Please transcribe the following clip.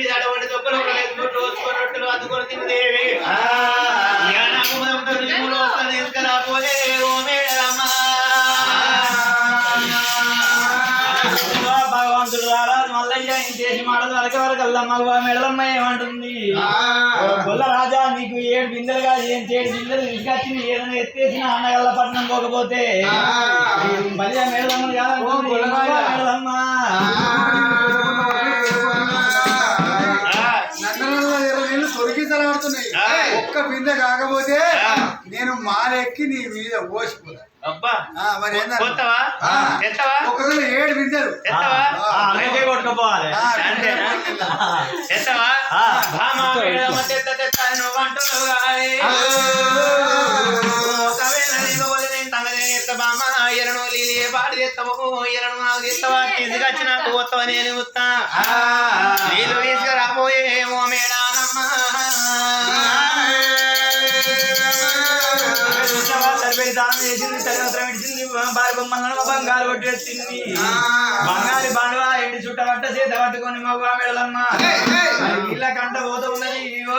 మీద అటువంటి దొక్కలు ఒక గుడ్లు వచ్చుకొని రొట్టెలు అందుకొని తిన్నదేవి తీసుకురాపోలే భగవంతుడు రారాజు మల్లయ్య మాటలు అలక వరకు అల్లమ్మ మెడలమ్మ ఏమంటుంది? గొల్ల రాజా నీకు ఏడు బిందెలుగా ఏం చేడు బిందెలు? తీసుకొచ్చింది ఏదైనా ఎత్తేసిన అన్నగల్ల పట్నం పోకపోతే. మళ్ళీ మేడలమ్మ కాదంటుంది. ఒక్క బింద కాకపోతే నేను మాలెక్కి నీ మీద ఓసిపోతా మరి ఒకరోజు ఏడు బిందెలు. ఎరను లీలియే పాడు చేస్తాము ఎరను నాకు చేస్తావా నేను సరిపోయి దానం చేసింది తల్లిదండ్రులు విడిచింది భార్య బొమ్మలను బంగారు కొట్టేసింది బంగారు బండవ ఎండి చుట్ట పట్ట చేత పట్టుకొని మగ మేడలమ్మ ఇళ్ళ కంట పోతూ ఉన్నది ఓ